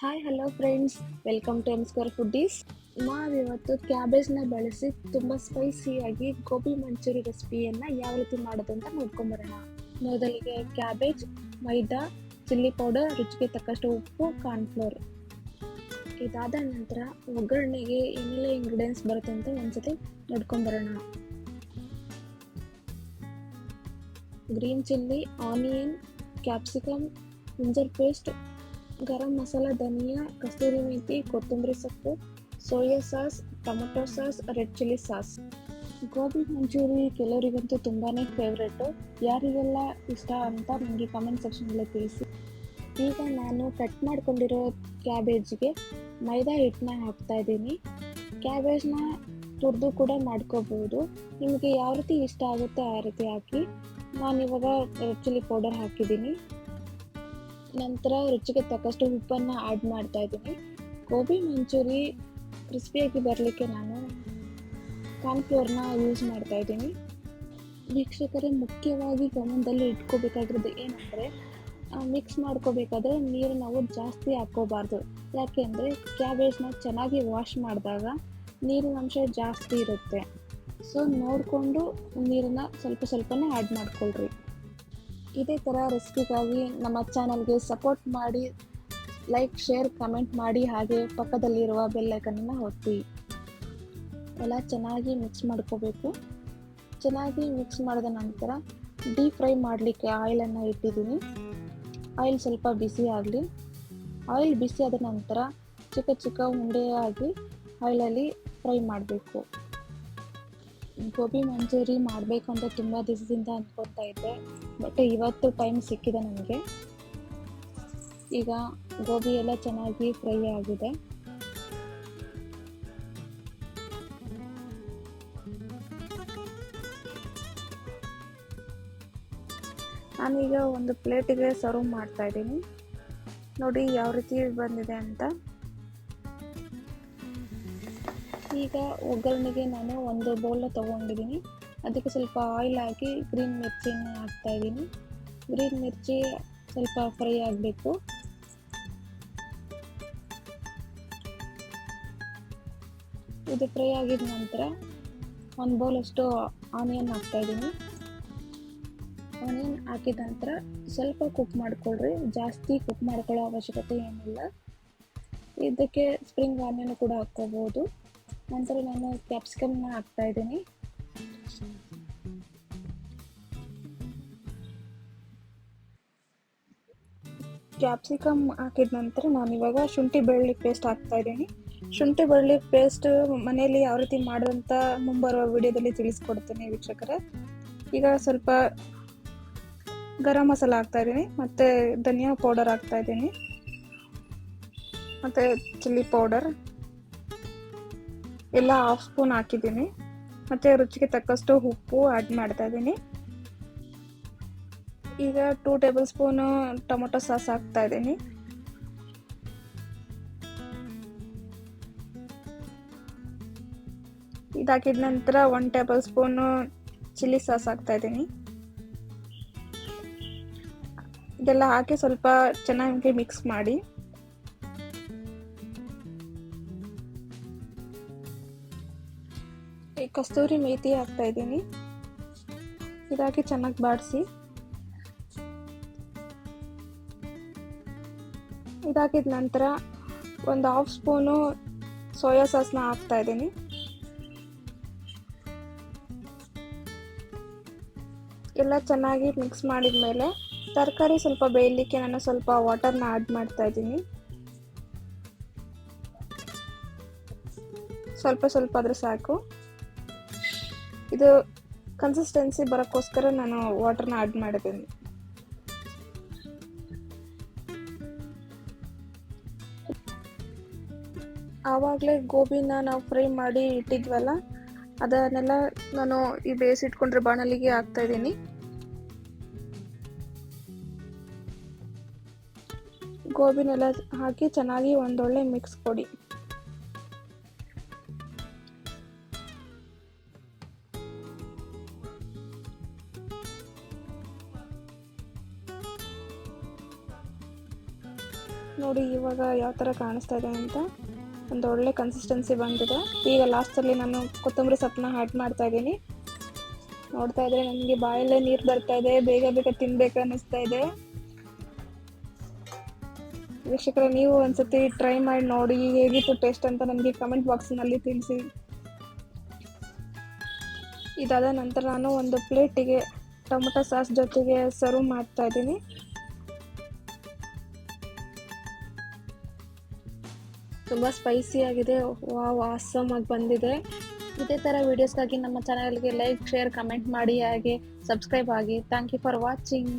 Hi hello friends welcome to M square foodies ನಾವಿವತ್ತು ಕ್ಯಾಬೇಜ್ನ ಬಳಸಿ ತುಂಬ ಸ್ಪೈಸಿಯಾಗಿ ಗೋಬಿ ಮಂಚೂರಿ ರೆಸಿಪಿಯನ್ನು ಯಾವ ರೀತಿ ಮಾಡೋದು ಅಂತ ನೋಡ್ಕೊಂಬರೋಣ ಮೊದಲಿಗೆ ಕ್ಯಾಬೇಜ್ ಮೈದಾ ಚಿಲ್ಲಿ ಪೌಡರ್ ರುಚಿಗೆ ತಕ್ಕಷ್ಟು ಉಪ್ಪು ಕಾರ್ನ್ಫ್ಲೋರ್ ಇದಾದ ನಂತರ ಒಗ್ಗರಣೆಗೆ ಏನೆಲ್ಲ ಇಂಗ್ರೀಡಿಯೆಂಟ್ಸ್ ಬರುತ್ತೆ ಅಂತ ಒಂದ್ಸತಿ ನೋಡ್ಕೊಂಬರೋಣ green chilli onion capsicum ginger paste garam masala ಧನಿಯಾ ಕಸ್ತೂರಿ ಮೆಥಿ ಕೊತ್ತಂಬರಿ ಸೊಪ್ಪು soya sauce tomato sauce red chilli sauce gobi Manchurian ಕೆಲವರಿಗಂತೂ ತುಂಬಾ ಫೇವ್ರೆಟು ಯಾರಿಗೆಲ್ಲ ಇಷ್ಟ ಅಂತ ನನಗೆ ಕಮೆಂಟ್ ಸೆಕ್ಷನಲ್ಲಿ ತಿಳಿಸಿ. ಈಗ ನಾನು ಕಟ್ ಮಾಡ್ಕೊಂಡಿರೋ ಕ್ಯಾಬೇಜ್ಗೆ ಮೈದಾ ಹಿಟ್ಟನ್ನ ಹಾಕ್ತಾ ಇದ್ದೀನಿ. ಕ್ಯಾಬೇಜ್ನ ತುರಿದು ಕೂಡ ಮಾಡ್ಕೋಬೋದು. ನಿಮಗೆ ಯಾವ ರೀತಿ ಇಷ್ಟ ಆಗುತ್ತೆ ಆ ರೀತಿ ಹಾಕಿ. ನಾನಿವಾಗ ರೆಡ್ ಚಿಲ್ಲಿ ಪೌಡರ್ ಹಾಕಿದ್ದೀನಿ. ನಂತರ ರುಚಿಗೆ ತಕ್ಕಷ್ಟು ಉಪ್ಪನ್ನು ಆ್ಯಡ್ ಮಾಡ್ತಾ ಇದ್ದೀನಿ. ಗೋಬಿ ಮಂಚೂರಿ ಕ್ರಿಸ್ಪಿಯಾಗಿ ಬರಲಿಕ್ಕೆ ನಾನು ಕಾರ್ನ್ಫ್ಲೋರ್ನ ಯೂಸ್ ಮಾಡ್ತಾ ಇದ್ದೀನಿ. ವೀಕ್ಷಕರೇ, ಮುಖ್ಯವಾಗಿ ಗಮನದಲ್ಲಿ ಇಟ್ಕೋಬೇಕಾಗಿರೋದು ಏನಂದರೆ ಮಿಕ್ಸ್ ಮಾಡ್ಕೋಬೇಕಾದ್ರೆ ನೀರು ನಾವು ಜಾಸ್ತಿ ಹಾಕ್ಕೋಬಾರ್ದು. ಯಾಕೆಂದರೆ ಕ್ಯಾಬೇಜ್ನ ಚೆನ್ನಾಗಿ ವಾಶ್ ಮಾಡಿದಾಗ ನೀರಿನ ಅಂಶ ಜಾಸ್ತಿ ಇರುತ್ತೆ. ಸೊ ನೋಡಿಕೊಂಡು ನೀರನ್ನು ಸ್ವಲ್ಪ ಸ್ವಲ್ಪನೇ ಆ್ಯಡ್ ಮಾಡ್ಕೊಳ್ರಿ. ಇದೇ ಥರ ರೆಸಿಪಿಗಾಗಿ ನಮ್ಮ ಚಾನಲ್ಗೆ ಸಪೋರ್ಟ್ ಮಾಡಿ ಲೈಕ್ ಶೇರ್ ಕಮೆಂಟ್ ಮಾಡಿ, ಹಾಗೆ ಪಕ್ಕದಲ್ಲಿರುವ ಬೆಲ್ಲೈಕನನ್ನು ಒತ್ತಿ. ಎಲ್ಲ ಚೆನ್ನಾಗಿ ಮಿಕ್ಸ್ ಮಾಡ್ಕೋಬೇಕು. ಚೆನ್ನಾಗಿ ಮಿಕ್ಸ್ ಮಾಡಿದ ನಂತರ ಡೀಪ್ ಫ್ರೈ ಮಾಡಲಿಕ್ಕೆ ಆಯಿಲನ್ನು ಇಟ್ಟಿದ್ದೀನಿ. ಆಯಿಲ್ ಸ್ವಲ್ಪ ಬಿಸಿ ಆಗಲಿ. ಆಯಿಲ್ ಬಿಸಿ ಆದ ನಂತರ ಚಿಕ್ಕ ಚಿಕ್ಕ ಉಂಡೆಯಾಗಿ ಆಯಿಲಲ್ಲಿ ಫ್ರೈ ಮಾಡಬೇಕು. ಗೋಬಿ ಮಂಚೂರಿ ಮಾಡಬೇಕು ಅಂತ ತುಂಬ ದಿವಸದಿಂದ ಅಂದ್ಕೊತಾ ಇದ್ದೆ. ಬಟ್ ಇವತ್ತು ಟೈಮ್ ಸಿಕ್ಕಿದೆ ನನಗೆ ಈಗ ಗೋಬಿ ಎಲ್ಲ ಚೆನ್ನಾಗಿ ಫ್ರೈ ಆಗಿದೆ. ನಾನೀಗ ಒಂದು ಪ್ಲೇಟಿಗೆ ಸರ್ವ್ ಮಾಡ್ತಾ ಇದ್ದೀನಿ. ನೋಡಿ ಯಾವ ರೀತಿ ಬಂದಿದೆ ಅಂತ. ಈಗ ಒಗ್ಗರಣೆಗೆ ನಾನು ಒಂದು ಬೌಲ್ನ ತೊಗೊಂಡಿದ್ದೀನಿ. ಅದಕ್ಕೆ ಸ್ವಲ್ಪ ಆಯಿಲ್ ಹಾಕಿ ಗ್ರೀನ್ ಮಿರ್ಚಿನ ಹಾಕ್ತಾ ಇದ್ದೀನಿ. ಗ್ರೀನ್ ಮಿರ್ಚಿ ಸ್ವಲ್ಪ ಫ್ರೈ ಆಗಬೇಕು. ಇದು ಫ್ರೈ ಆಗಿದ ನಂತರ ಒಂದು ಬೌಲಷ್ಟು ಆನಿಯನ್ ಹಾಕ್ತಾ ಇದ್ದೀನಿ. ಆನಿಯನ್ ಹಾಕಿದ ನಂತರ ಸ್ವಲ್ಪ ಕುಕ್ ಮಾಡ್ಕೊಳ್ರಿ. ಜಾಸ್ತಿ ಕುಕ್ ಮಾಡ್ಕೊಳ್ಳೋ ಅವಶ್ಯಕತೆ ಏನಿಲ್ಲ. ಇದಕ್ಕೆ ಸ್ಪ್ರಿಂಗ್ ಆನಿಯನ್ ಕೂಡ ಹಾಕ್ಕೋಬೋದು. ನಂತರ ನಾನು ಕ್ಯಾಪ್ಸಿಕಮ್ನ ಹಾಕ್ತಾ ಇದ್ದೀನಿ. ಕ್ಯಾಪ್ಸಿಕಮ್ ಹಾಕಿದ ನಂತರ ನಾನು ಇವಾಗ ಶುಂಠಿ ಬೆಳ್ಳುಳ್ಳಿ ಪೇಸ್ಟ್ ಹಾಕ್ತಾ ಇದ್ದೀನಿ. ಶುಂಠಿ ಬೆಳ್ಳುಳ್ಳಿ ಪೇಸ್ಟ್ ಮನೆಯಲ್ಲಿ ಯಾವ ರೀತಿ ಮಾಡೋದಂತ ಮುಂಬರುವ ವಿಡಿಯೋದಲ್ಲಿ ತಿಳಿಸ್ಕೊಡ್ತೀನಿ ವೀಕ್ಷಕರ. ಈಗ ಸ್ವಲ್ಪ ಗರಂ ಮಸಾಲ ಹಾಕ್ತಾ ಇದ್ದೀನಿ. ಮತ್ತು ಧನಿಯಾ ಪೌಡರ್ ಹಾಕ್ತಾ ಇದ್ದೀನಿ. ಮತ್ತು ಚಿಲ್ಲಿ ಪೌಡರ್ ಎಲ್ಲ ಹಾಫ್ ಸ್ಪೂನ್ ಹಾಕಿದ್ದೀನಿ. ಮತ್ತು ರುಚಿಗೆ ತಕ್ಕಷ್ಟು ಉಪ್ಪು ಆ್ಯಡ್ ಮಾಡ್ತಾ ಇದ್ದೀನಿ. ಈಗ two tablespoon tomato sauce ಹಾಕ್ತಾ ಇದ್ದೀನಿ. ಇದಾಕಿದ ನಂತರ one tablespoon chilli sauce ಹಾಕ್ತಾ ಇದ್ದೀನಿ. ಇದೆಲ್ಲ ಹಾಕಿ ಸ್ವಲ್ಪ ಚೆನ್ನಾಗಿ ಮಿಕ್ಸ್ ಮಾಡಿ. ಈ ಕಸ್ತೂರಿ ಮೇಥಿ ಹಾಕ್ತಾ ಇದ್ದೀನಿ. ಇದಾಕಿ ಚೆನ್ನಾಗಿ ಬಾಡಿಸಿ. ಇದಾಕಿದ ನಂತರ ಒಂದು ಹಾಫ್ ಸ್ಪೂನು ಸೋಯಾ ಸಾಸ್ನ ಹಾಕ್ತಾ ಇದ್ದೀನಿ. ಎಲ್ಲ ಚೆನ್ನಾಗಿ ಮಿಕ್ಸ್ ಮಾಡಿದ ಮೇಲೆ ತರಕಾರಿ ಸ್ವಲ್ಪ ಬೇಯಲಿಕ್ಕೆ ನಾನು ಸ್ವಲ್ಪ ವಾಟರ್ನ ಆ್ಯಡ್ ಮಾಡ್ತಾ ಇದ್ದೀನಿ. ಸ್ವಲ್ಪ ಸ್ವಲ್ಪ ಆದರೆ ಸಾಕು. ಇದು ಕನ್ಸಿಸ್ಟೆನ್ಸಿ ಬರೋಕ್ಕೋಸ್ಕರ ನಾನು ವಾಟರ್ನ ಆ್ಯಡ್ ಮಾಡಿದ್ದೀನಿ. ಆವಾಗಲೇ ಗೋಬಿನ ನಾವು ಫ್ರೈ ಮಾಡಿ ಇಟ್ಟಿದ್ವಲ್ಲ, ಅದನ್ನೆಲ್ಲ ನಾನು ಈ ಬೇಯಿಸಿಟ್ಕೊಂಡ್ರೆ ಬಾಣಲಿಗೆ ಹಾಕ್ತಾ ಇದ್ದೀನಿ. ಗೋಬಿನೆಲ್ಲ ಹಾಕಿ ಚೆನ್ನಾಗಿ ಒಂದೊಳ್ಳೆ ಮಿಕ್ಸ್ ಕೊಡಿ. ನೋಡಿ ಇವಾಗ ಯಾವ ಥರ ಕಾಣಿಸ್ತಾ ಇದೆ ಅಂತ ಒಂದು ಒಳ್ಳೆ ಕನ್ಸಿಸ್ಟೆನ್ಸಿ ಬಂದಿದೆ. ಈಗ ಲಾಸ್ಟಲ್ಲಿ ನಾನು ಕೊತ್ತಂಬರಿ ಸೊಪ್ಪನ್ನ ಆ್ಯಡ್ ಮಾಡ್ತಾ ಇದ್ದೀನಿ. ನೋಡ್ತಾ ಇದ್ರೆ ನನಗೆ ಬಾಯಲ್ಲೇ ನೀರು ಬರ್ತಾ ಇದೆ, ಬೇಗ ಬೇಗ ತಿನ್ಬೇಕು ಅನ್ನಿಸ್ತಾ ಇದೆ. ವೀಕ್ಷಕರ, ನೀವು ಒಂದ್ಸತಿ ಟ್ರೈ ಮಾಡಿ ನೋಡಿ, ಹೇಗಿತ್ತು ಟೇಸ್ಟ್ ಅಂತ ನನಗೆ ಕಮೆಂಟ್ ಬಾಕ್ಸ್ನಲ್ಲಿ ತಿಳಿಸಿ. ಇದಾದ ನಂತರ ನಾನು ಒಂದು ಪ್ಲೇಟಿಗೆ ಟೊಮೊಟೊ ಸಾಸ್ ಜೊತೆಗೆ ಸರ್ವ್ ಮಾಡ್ತಾ ಇದ್ದೀನಿ. ತುಂಬ ಸ್ಪೈಸಿ ಆಗಿದೆ. ವಾವ್ ಆಗಿ ಬಂದಿದೆ. ಇದೇ ಥರ ವೀಡಿಯೋಸ್ಗಾಗಿ ನಮ್ಮ ಚಾನಲ್ಗೆ ಲೈಕ್ ಶೇರ್ ಕಮೆಂಟ್ ಮಾಡಿ, ಹಾಗೆ ಸಬ್ಸ್ಕ್ರೈಬ್ ಆಗಿ. Thank you for watching